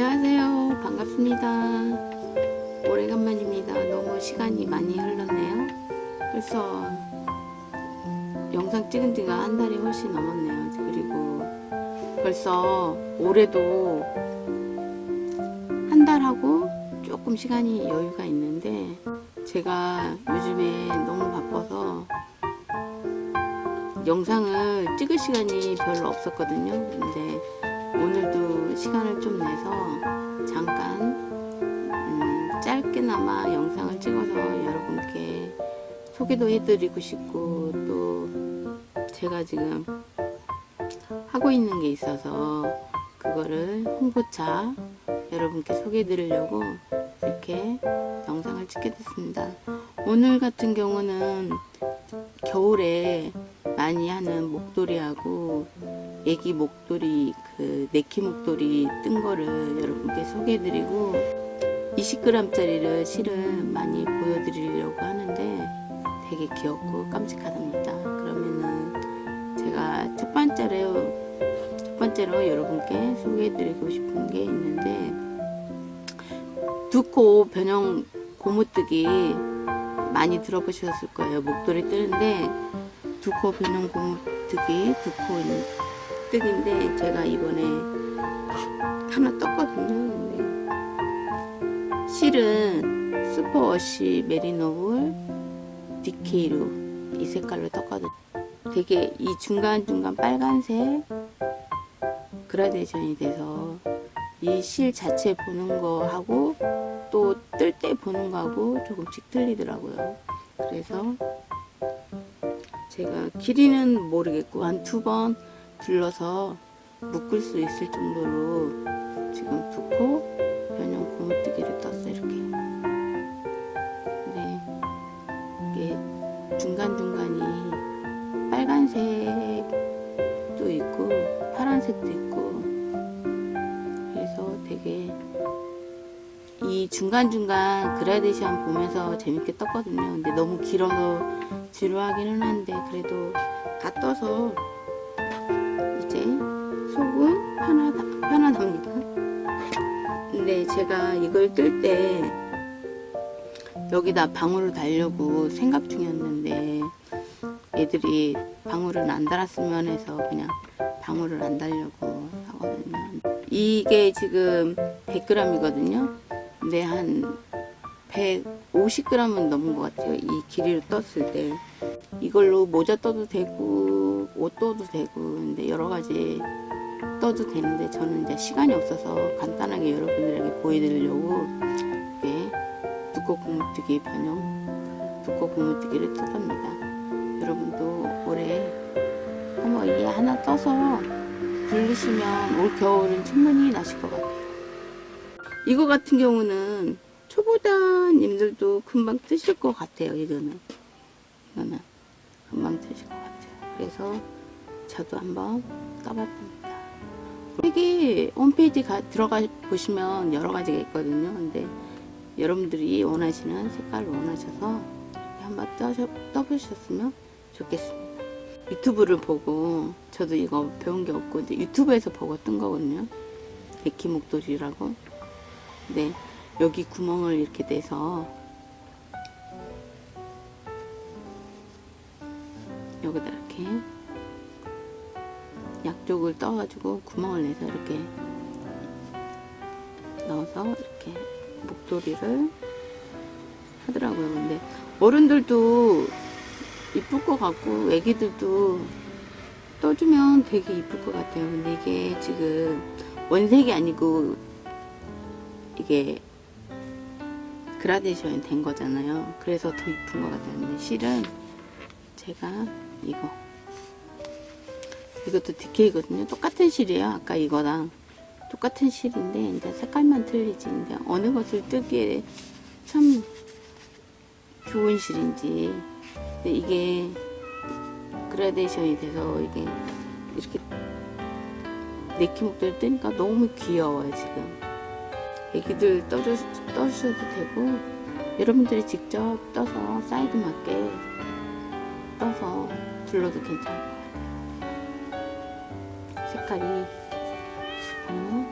안녕하세요. 반갑습니다. 오래간만입니다. 너무 시간이 많이 흘렀네요. 벌써 영상 찍은 지가 한 달이 훨씬 넘었네요. 그리고 벌써 올해도 한 달하고 조금 시간이 여유가 있는데 제가 요즘에 너무 바빠서 영상을 찍을 시간이 별로 없었거든요. 근데 시간을 좀 내서 잠깐 음, 짧게나마 영상을 찍어서 여러분께 소개도 해드리고 싶고 또 제가 지금 하고 있는 게 있어서 그거를 홍보차 여러분께 소개해 드리려고 이렇게 영상을 찍게 됐습니다. 오늘 같은 경우는 겨울에 많이 하는 목도리하고 애기 목도리 그 네키 목도리 뜬 거를 여러분께 소개해드리고 20g짜리를 실은 많이 보여드리려고 하는데 되게 귀엽고 깜찍하답니다. 그러면은 제가 첫 번째로 첫 번째로 여러분께 소개해드리고 싶은 게 있는데 두코 변형 고무뜨기 많이 들어보셨을 거예요. 목도리 뜨는데 두코 변형 고무뜨기 두코 뜨기인데 제가 이번에 하나 떴거든요. 근데 실은 슈퍼워시 메리노울 디케이로 이 색깔로 떴거든요. 되게 이 중간중간 빨간색 그라데이션이 돼서 이 실 자체 보는 거하고 또 뜰 때 보는 거하고 조금씩 틀리더라고요. 그래서 제가 길이는 모르겠고 한 두 번 둘러서 묶을 수 있을 정도로 지금 두코 변형 고무뜨기를 떴어요 이렇게. 근데 이게 중간 중간이 빨간색도 있고 파란색도 있고 그래서 되게 이 중간중간 그라데이션 보면서 재밌게 떴거든요. 근데 너무 길어서 지루하기는 한데 그래도 다 떠서 제가 이걸 뜰 때 여기다 방울을 달려고 생각 중이었는데 애들이 방울은 안 달았으면 해서 그냥 방울을 안 달려고 하거든요. 이게 지금 100g이거든요. 근데 한 150g은 넘은 것 같아요. 이 길이로 떴을 때. 이걸로 모자 떠도 되고, 옷 떠도 되고, 근데 여러 가지 떠도 되는데 저는 이제 시간이 없어서 간단하게 여러분들에게 보여드리려고 이게 두꺼 고무뜨기 변형, 두꺼 고무뜨기를 떴답니다. 여러분도 올해 한번 이 하나 떠서 들르시면 올 겨울은 충분히 나실 것 같아요. 이거 같은 경우는 초보자님들도 금방 뜨실 것 같아요. 이거는 이거는 금방 뜨실 것 같아요. 그래서 저도 한번 떠봤습니다. 여기 홈페이지 가, 들어가 보시면 여러 가지가 있거든요. 근데 여러분들이 원하시는 색깔을 원하셔서 한번 떠, 떠보셨으면 좋겠습니다. 유튜브를 보고 저도 이거 배운 게 없고 근데 유튜브에서 보고 뜬 거거든요. 데키 목도리라고. 네, 여기 구멍을 이렇게 내서 여기다 이렇게 약쪽을 떠가지고 구멍을 내서 이렇게 넣어서 이렇게 목도리를 하더라고요. 근데 어른들도 이쁠 것 같고 애기들도 떠주면 되게 이쁠 것 같아요. 근데 이게 지금 원색이 아니고 이게 그라데이션이 된 거잖아요. 그래서 더 이쁜 것 같아요. 근데 실은 제가 이거 이것도 디케이거든요. 똑같은 실이에요. 아까 이거랑 똑같은 실인데 이제 색깔만 틀리지. 근데 어느 것을 뜨기에 참 좋은 실인지. 이게 그라데이션이 돼서 이게 이렇게 네키 목도리 뜨니까 너무 귀여워요 지금. 애기들 떠주, 떠주셔도 되고 여러분들이 직접 떠서 사이즈 맞게 떠서 둘러도 같아요. 색깔이 음,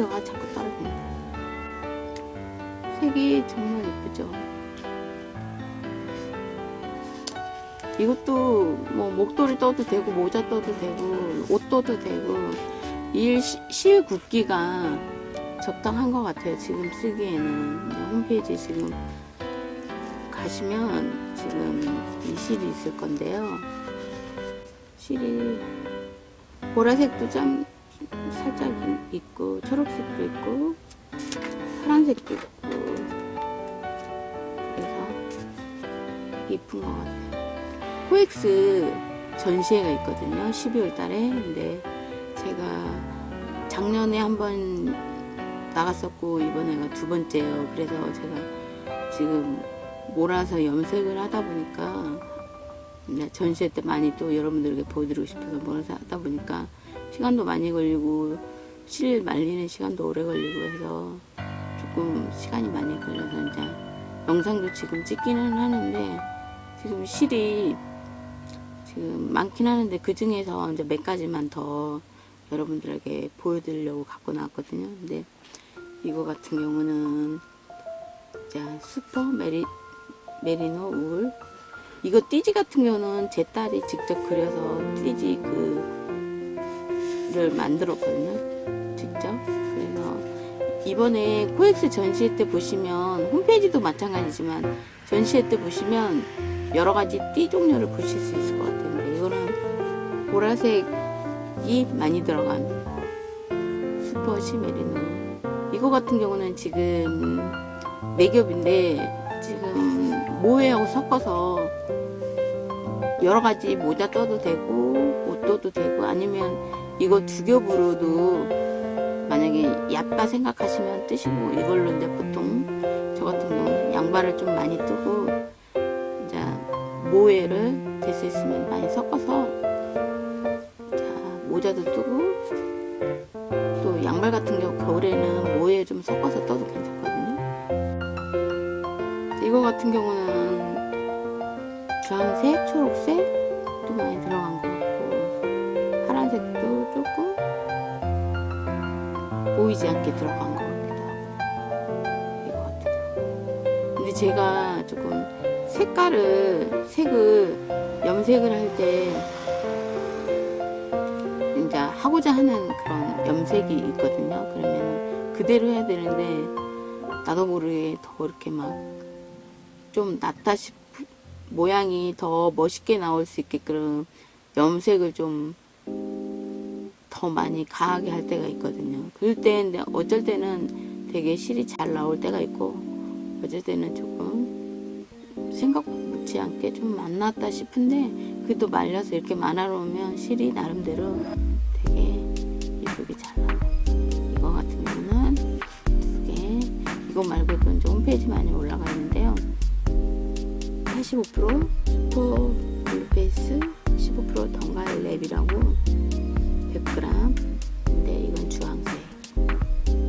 잉크가 자꾸 떨어진다. 색이 정말 예쁘죠. 이것도 뭐 목도리 떠도 되고 모자 떠도 되고 옷 떠도 되고 일 시- 실 굵기가 적당한 것 같아요. 지금 쓰기에는 홈페이지 지금 가시면 지금 이 실이 있을 건데요. 실이 보라색도 좀 살짝 있고 초록색도 있고 파란색도 있고 그래서 이쁜 것 같아요. 코엑스 전시회가 있거든요. 12월 달에. 근데 제가 작년에 한번 나갔었고 이번에가 두 번째예요. 그래서 제가 지금 몰아서 염색을 하다 보니까 전시회 때 많이 또 여러분들에게 보여드리고 싶어서 몰아서 하다 보니까 시간도 많이 걸리고 실 말리는 시간도 오래 걸리고 해서 조금 시간이 많이 걸려서 이제 영상도 지금 찍기는 하는데 지금 실이 지금 많긴 하는데 그 중에서 이제 몇 가지만 더 여러분들에게 보여드리려고 갖고 나왔거든요. 근데 이거 같은 경우는 자 슈퍼 메리 메리노 울 이거 띠지 같은 경우는 제 딸이 직접 그려서 띠지 그를 만들었거든요. 직접 그래서 이번에 코엑스 전시회 때 보시면 홈페이지도 마찬가지지만 전시회 때 보시면 여러 가지 띠 종류를 보실 수 있을 것 같은데 이거는 보라색이 많이 들어간 슈퍼 시메리노 이거 같은 경우는 지금 네 겹인데 지금 모해하고 섞어서 여러 가지 모자 떠도 되고 옷 떠도 되고 아니면 이거 두 겹으로도 만약에 얕다 생각하시면 뜨시고 이걸로 이제 보통 저 같은 경우는 양발을 좀 많이 뜨고 이제 모해를 될 수 있으면 많이 섞어서 자 모자도 뜨고 또 양발 같은 경우 겨울에는 모해 좀 섞어서 떠도 괜찮거든요. 이거 같은 경우는 주황색, 초록색도 많이 들어간 것 같고 파란색도 조금 보이지 않게 들어간 것 같기도 하고 이거 같아요. 근데 제가 조금 색깔을 색을 염색을 할 때 이제 하고자 하는 그런 염색이 있거든요. 그러면 그대로 해야 되는데 나도 모르게 더 이렇게 막 좀 낫다 싶 모양이 더 멋있게 나올 수 있게끔 염색을 좀 더 많이 가하게 할 때가 있거든요. 그럴 때 근데 어쩔 때는 되게 실이 잘 나올 때가 있고 어쩔 때는 조금 생각 못지 않게 좀안 나왔다 싶은데 그래도 말려서 이렇게 말아놓으면 실이 나름대로 되게 예쁘게 잘 나와요. 이거 같은 경우는 두 개. 이거 말고도 이제 홈페이지 많이 올라가 있는데요. 85% 슈퍼 블루페이스 15% 덩갈 랩이라고 100g 근데 이건 주황색.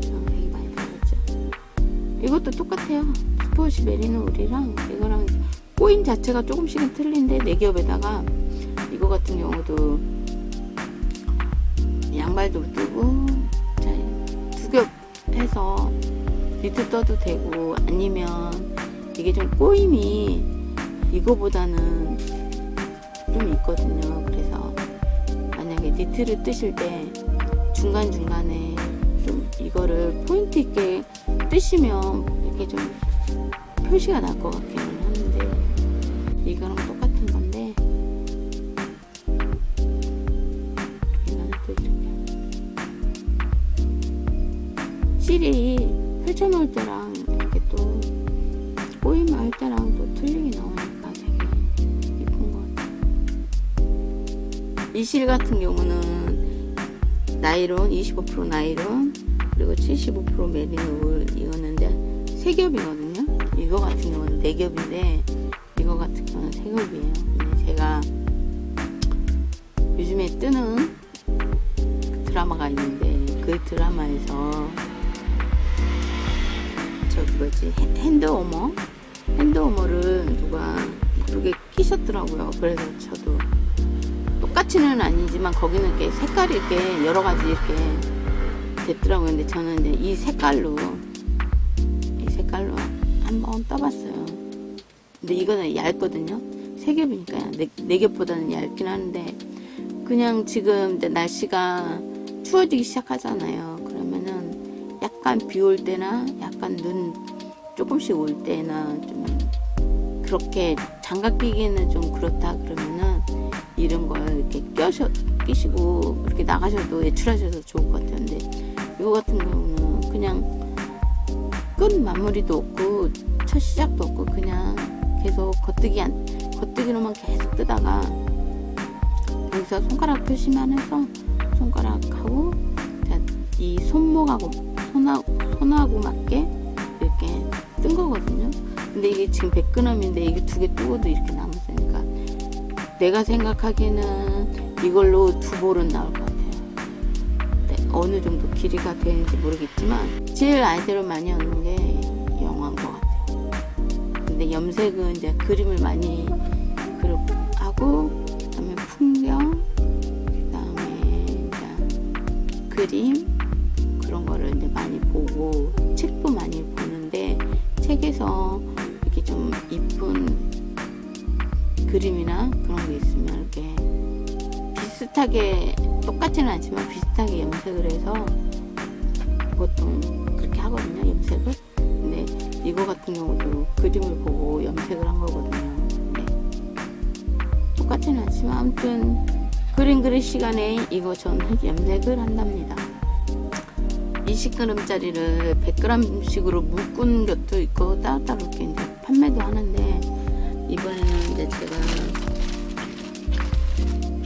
주황색이 많이 들어갔죠. 이것도 똑같아요. 스포시 메리노 울이랑 이거랑 꼬임 자체가 조금씩은 틀린데 네 겹에다가 이거 같은 경우도 양발도 뜨고 두 겹 해서 니트 떠도 되고 아니면 이게 좀 꼬임이 이거보다는 좀 있거든요. 그래서 만약에 니트를 뜨실 때 중간중간에 좀 이거를 포인트 있게 뜨시면 이렇게 좀 표시가 날 것 같기는 하는데 이거랑 똑같은 건데 이거는 또 이렇게 실이 펼쳐놓을 때랑 이렇게 또 이 실 같은 경우는 나이론 25% 나이론 그리고 75% 메리노울 이거는 이제 세 겹이거든요. 이거 같은 경우는 네 겹인데 이거 같은 경우는 세 겹이에요. 근데 제가 요즘에 뜨는 드라마가 있는데 그 드라마에서 저기 뭐지 핸- 핸드워머 핸드워머를 누가 이쁘게 끼셨더라고요. 그래서 저도 똑같이는 아니지만 거기는 이렇게 색깔이 이렇게 여러 가지 이렇게 됐더라고요. 근데 저는 이제 이 색깔로 이 색깔로 한번 떠봤어요. 근데 이거는 얇거든요. 세 겹이니까 네, 네 겹보다는 얇긴 한데 그냥 지금 이제 날씨가 추워지기 시작하잖아요. 그러면은 약간 비 올 때나 약간 눈 조금씩 올 때나 좀 그렇게 장갑 끼기는 좀 그렇다 그러면은 이런 걸 이렇게 껴셔 끼시고 이렇게 나가셔도 외출하셔도 좋을 것. 근데 이거 같은 경우는 그냥 끝 마무리도 없고 첫 시작도 없고 그냥 계속 겉뜨기 안 겉뜨기로만 계속 뜨다가 여기서 손가락 표시만 해서 손가락하고 자, 이 손목하고 손하고 손하고 맞게 이렇게 뜬 거거든요. 근데 이게 지금 100g인데 이게 두 개 뜨고도 이렇게 내가 생각하기에는 이걸로 두 볼은 나올 것 같아요. 네, 어느 정도 길이가 되는지 모르겠지만 제일 아이디어를 많이 얻는 게 영화인 것 같아요. 근데 염색은 이제 그림을 많이 하고 그다음에 풍경 그다음에 이제 그림 그런 거를 이제 많이 보고 책도 많이 보는데 책에서 그림이나 그런 게 있으면 이렇게 비슷하게 똑같지는 않지만 비슷하게 염색을 해서 보통 그렇게 하거든요 염색을. 근데 이거 같은 경우도 그림을 보고 염색을 한 거거든요. 네. 똑같지는 않지만 아무튼 그림 그릴 시간에 이거 전 염색을 한답니다. 20g짜리를 100g씩으로 묶은 것도 있고 따로따로 이렇게 판매도 하는데 이번에는 이제 제가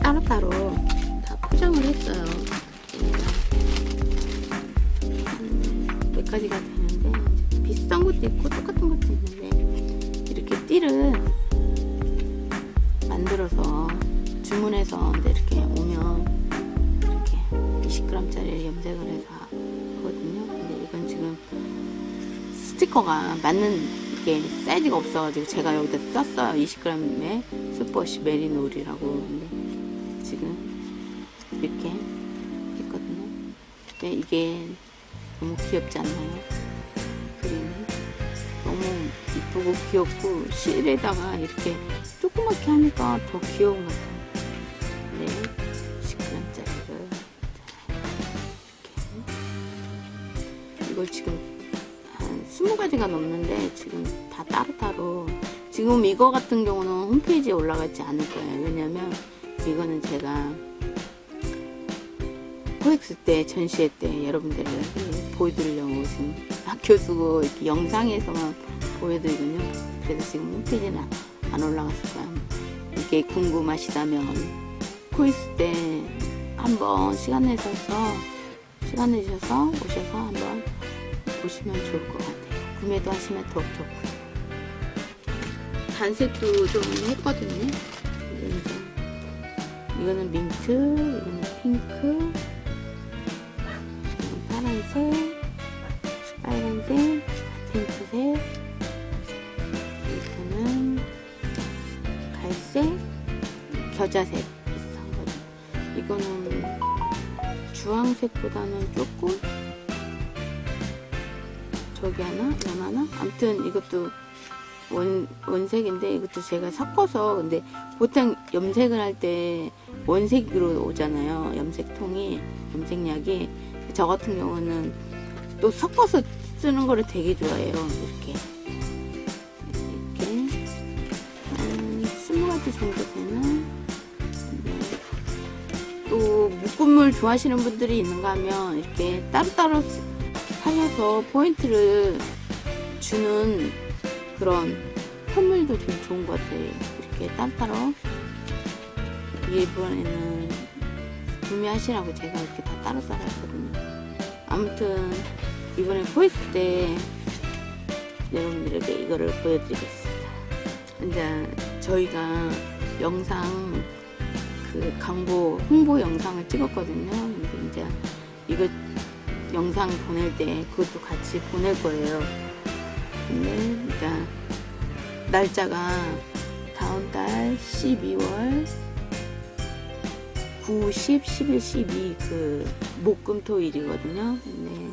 따로따로 다 포장을 했어요. 한몇 가지가 되는데 비싼 것도 있고 똑같은 것도 있는데 이렇게 띠를 만들어서 주문해서 이렇게 오면 이렇게 20g짜리 염색을 해서 하거든요. 근데 이건 지금 스티커가 맞는 이게 사이즈가 없어가지고 제가 여기다 썼어요. 20g의 슈퍼시 메리놀이라고. 근데 지금 이렇게 했거든요. 근데 이게 너무 귀엽지 않나요? 그림이 너무 이쁘고 귀엽고 실에다가 이렇게 조그맣게 하니까 더 귀여운 것 같아요. 가지가 넘는데 지금 다 따로따로 지금 이거 같은 경우는 홈페이지에 올라가 있지 않을 거예요. 왜냐면 이거는 제가 코엑스 때 전시회 때 여러분들을 보여드리려고 지금 학교 두고 이렇게 영상에서만 보여드리거든요. 그래서 지금 홈페이지는 안- 안 올라갔을 거예요. 이게 궁금하시다면 코엑스 때 한번 시간 내셔서 시간 내셔서 오셔서 한번 보시면 좋을 것 같아요. 구매도 하시면 더욱 좋고요. 단색도 좀 했거든요. 이거는 민트, 이거는 핑크, 이거는 파란색, 빨간색, 핑크색, 이거는 갈색, 겨자색 거죠. 이거는 주황색보다는 조금 저기 하나, 연 하나? 아무튼 이것도 원, 원색인데 이것도 제가 섞어서 근데 보통 염색을 할 때 원색으로 오잖아요. 염색통이, 염색약이. 저 같은 경우는 또 섞어서 쓰는 거를 되게 좋아해요. 이렇게. 이렇게. 한 20가지 정도 되는. 네. 또 묶음물 좋아하시는 분들이 있는가 하면 이렇게 따로따로 사셔서 포인트를 주는 그런 선물도 좀 좋은 것 같아요. 이렇게 따로따로 이번에는 구매하시라고 제가 이렇게 다 따로따로 했거든요. 아무튼 이번에 포이스 때 여러분들에게 이거를 보여드리겠습니다. 이제 저희가 영상 그 광고 홍보 영상을 찍었거든요. 근데 이제 이거 영상 보낼 때 그것도 같이 보낼 거예요. 근데 이제 날짜가 다음 달 12월 9, 10, 11, 12 그 목금토일이거든요. 근데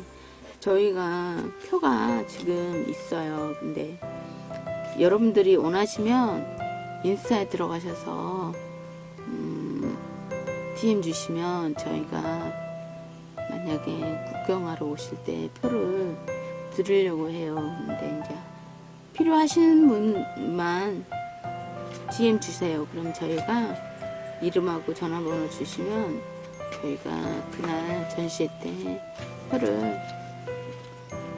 저희가 표가 지금 있어요. 근데 여러분들이 원하시면 인스타에 들어가셔서 음, DM 주시면 저희가 만약에 구경하러 오실 때 표를 드리려고 해요. 근데 이제 필요하신 분만 DM 주세요. 그럼 저희가 이름하고 전화번호 주시면 저희가 그날 전시회 때 표를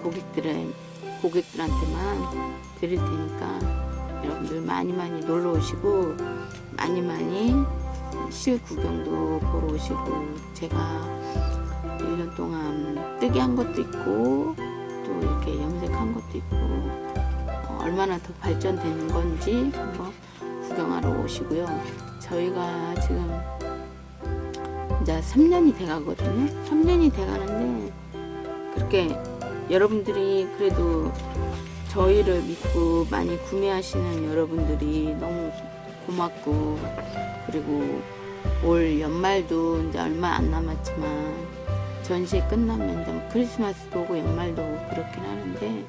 고객들의 고객들한테만 드릴 테니까 여러분들 많이 많이 놀러 오시고 많이 많이 실 구경도 보러 오시고 제가 1년 동안 뜨게 한 것도 있고 또 이렇게 염색한 것도 있고 어, 얼마나 더 발전되는 건지 한번 구경하러 오시고요. 저희가 지금 이제 3년이 돼 가거든요. 3년이 돼 가는데 그렇게 여러분들이 그래도 저희를 믿고 많이 구매하시는 여러분들이 너무 고맙고 그리고 올 연말도 이제 얼마 안 남았지만 전시회 끝나면 이제 크리스마스도 오고 연말도 오고 그렇긴 하는데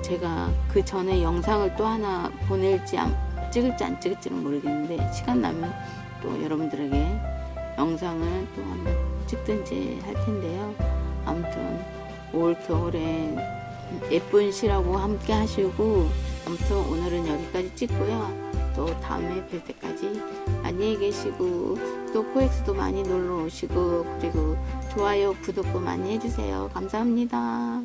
제가 그 전에 영상을 또 하나 보낼지 안, 찍을지 안 찍을지는 모르겠는데 시간 나면 또 여러분들에게 영상을 또 한번 찍든지 할 텐데요. 아무튼 올 겨울에 예쁜 시라고 함께 하시고 아무튼 오늘은 여기까지 찍고요. 또 다음에 뵐 때까지 안녕히 계시고 또 코엑스도 많이 놀러 오시고 그리고 좋아요 구독도 많이 해주세요. 감사합니다.